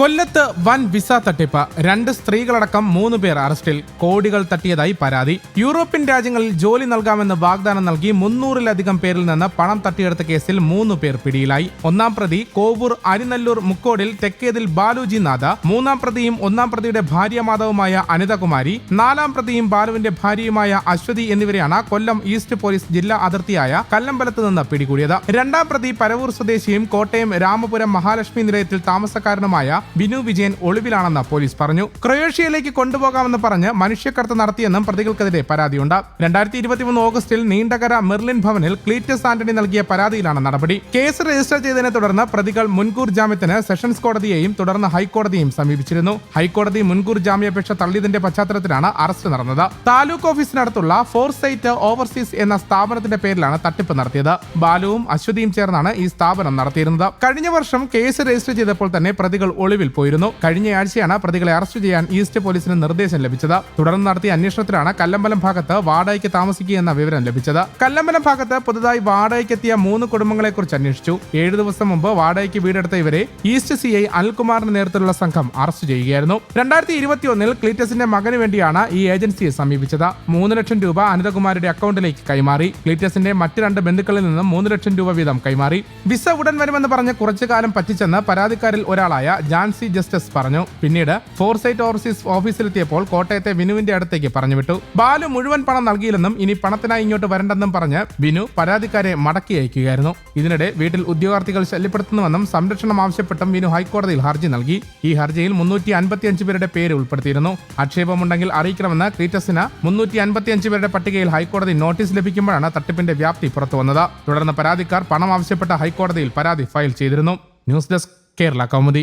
കൊല്ലത്ത് വൻ വിസ തട്ടിപ്പ്. രണ്ട് സ്ത്രീകളടക്കം മൂന്ന് പേർ അറസ്റ്റിൽ. കോടികൾ തട്ടിയതായി പരാതി. യൂറോപ്യൻ രാജ്യങ്ങളിൽ ജോലി നൽകാമെന്ന് വാഗ്ദാനം നൽകി മുന്നൂറിലധികം പേരിൽ നിന്ന് പണം തട്ടിയെടുത്ത കേസിൽ മൂന്ന് പേർ പിടിയിലായി. ഒന്നാം പ്രതി കോവൂർ അരിനല്ലൂർ മുക്കോടിൽ തെക്കേതിൽ ബാലുജി നാഥ മൂന്നാം പ്രതിയും ഒന്നാം പ്രതിയുടെ ഭാര്യമാതാവുമായ അനിതകുമാരി നാലാം പ്രതിയും ബാലുവിന്റെ ഭാര്യയുമായ അശ്വതി എന്നിവരെയാണ് കൊല്ലം ഈസ്റ്റ് പോലീസ് ജില്ലാ അതിർത്തിയായ കല്ലമ്പലത്ത് നിന്ന് പിടികൂടിയത്. രണ്ടാം പ്രതി പരവൂർ സ്വദേശിയും കോട്ടയം രാമപുരം മഹാലക്ഷ്മി നിലയത്തിൽ താമസക്കാരനുമായ ബിനു വിജയൻ ഒളിവിലാണെന്ന് പോലീസ് പറഞ്ഞു. ക്രൊയേഷ്യയിലേക്ക് കൊണ്ടുപോകാമെന്ന് പറഞ്ഞ് മനുഷ്യക്കടത്ത് നടത്തിയെന്നും പ്രതികൾക്കെതിരെ പരാതിയുണ്ട്. രണ്ടായിരത്തി ഇരുപത്തിമൂന്ന് ഓഗസ്റ്റിൽ നീണ്ടകര മെർലിൻ ഭവനിൽ ക്ലീറ്റസ് ആന്റണി നൽകിയ പരാതിയിലാണ് നടപടി. കേസ് രജിസ്റ്റർ ചെയ്തതിനെ തുടർന്ന് പ്രതികൾ മുൻകൂർ ജാമ്യത്തിന് സെഷൻസ് കോടതിയെയും തുടർന്ന് ഹൈക്കോടതിയെയും സമീപിച്ചിരുന്നു. ഹൈക്കോടതി മുൻകൂർ ജാമ്യാപേക്ഷ തള്ളിയതിന്റെ പശ്ചാത്തലത്തിലാണ് അറസ്റ്റ് നടന്നത്. താലൂക്ക് ഓഫീസിനടുത്തുള്ള ഫോർസൈറ്റ് ഓവർസീസ് എന്ന സ്ഥാപനത്തിന്റെ പേരിലാണ് തട്ടിപ്പ് നടത്തിയത്. ബാലുവും അശ്വതിയും ചേർന്നാണ് ഈ സ്ഥാപനം നടത്തിയിരുന്നത്. കഴിഞ്ഞ വർഷം കേസ് രജിസ്റ്റർ ചെയ്തപ്പോൾ തന്നെ പ്രതികൾ ഒളിവിൽ പോയിരുന്നു. കഴിഞ്ഞയാഴ്ചയാണ് പ്രതികളെ അറസ്റ്റ് ചെയ്യാൻ ഈസ്റ്റ് പോലീസിന് നിർദ്ദേശം ലഭിച്ചത്. തുടർന്ന് നടത്തിയ അന്വേഷണത്തിലാണ് കല്ലമ്പലം ഭാഗത്ത് വാടകയ്ക്ക് താമസിക്കുകയെന്ന വിവരം ലഭിച്ചത്. കല്ലമ്പലം ഭാഗത്ത് പുതുതായി വാടകയ്ക്കെത്തിയ മൂന്ന് കുടുംബങ്ങളെക്കുറിച്ച് അന്വേഷിച്ചു. ഏഴു ദിവസം മുമ്പ് വാടകയ്ക്ക് വീടെടുത്ത ഇവരെ ഈസ്റ്റ് സി ഐ അനിൽകുമാറിന്റെ നേതൃത്വത്തിലുള്ള സംഘം അറസ്റ്റ് ചെയ്യുകയായിരുന്നു. രണ്ടായിരത്തി ഇരുപത്തിയൊന്നിൽ ക്ലീറ്റസിന്റെ മകന് വേണ്ടിയാണ് ഈ ഏജൻസിയെ സമീപിച്ചത്. മൂന്ന് ലക്ഷം രൂപ അനിതകുമാരുടെ അക്കൗണ്ടിലേക്ക് കൈമാറി. ക്ലീറ്റസിന്റെ മറ്റ് രണ്ട് ബന്ധുക്കളിൽ നിന്നും മൂന്ന് ലക്ഷം രൂപ വീതം കൈമാറി. വിസ ഉടൻ വരുമെന്ന് പറഞ്ഞ് കുറച്ചു കാലം പറ്റിച്ചെന്ന് പരാതിക്കാരിൽ ഒരാളായ ജാൻസി ജസ്റ്റിസ് പറഞ്ഞു. പിന്നീട് ഫോർസൈറ്റ് ഓവർസീസ് ഓഫീസിലെത്തിയപ്പോൾ കോട്ടയത്തെ വിനുവിന്റെ അടുത്തേക്ക് പറഞ്ഞു വിട്ടു ബാലു മുഴുവൻ പണം നൽകിയില്ലെന്നും ഇനി പണത്തിനായി ഇങ്ങോട്ട് വരണ്ടെന്നും പറഞ്ഞ് വിനു പരാതിക്കാരെ മടക്കി അയക്കുകയായിരുന്നു. ഇതിനിടെ വീട്ടിൽ ഉദ്യോഗാർത്ഥികൾ ശല്യപ്പെടുത്തുന്നുവെന്നും സംരക്ഷണം ആവശ്യപ്പെട്ടും വിനു ഹൈക്കോടതിയിൽ ഹർജി നൽകി. ഈ ഹർജിയിൽ മുന്നൂറ്റി അൻപത്തിയഞ്ച് പേരുടെ പേര് ഉൾപ്പെടുത്തിയിരുന്നു. ആക്ഷേപമുണ്ടെങ്കിൽ അറിയിക്കണമെന്ന് ക്രീറ്റസിന് മുന്നൂറ്റി അൻപത്തിയഞ്ച് പേരുടെ പട്ടികയിൽ ഹൈക്കോടതി നോട്ടീസ് ലഭിക്കുമ്പോഴാണ് തട്ടിപ്പിന്റെ വ്യാപ്തി പുറത്തു വന്നത് തുടർന്ന് പരാതിക്കാർ പണം ആവശ്യപ്പെട്ട ഹൈക്കോടതിയിൽ പരാതി ഫയൽ ചെയ്തിരുന്നു. News desk Kerala Kaumudi.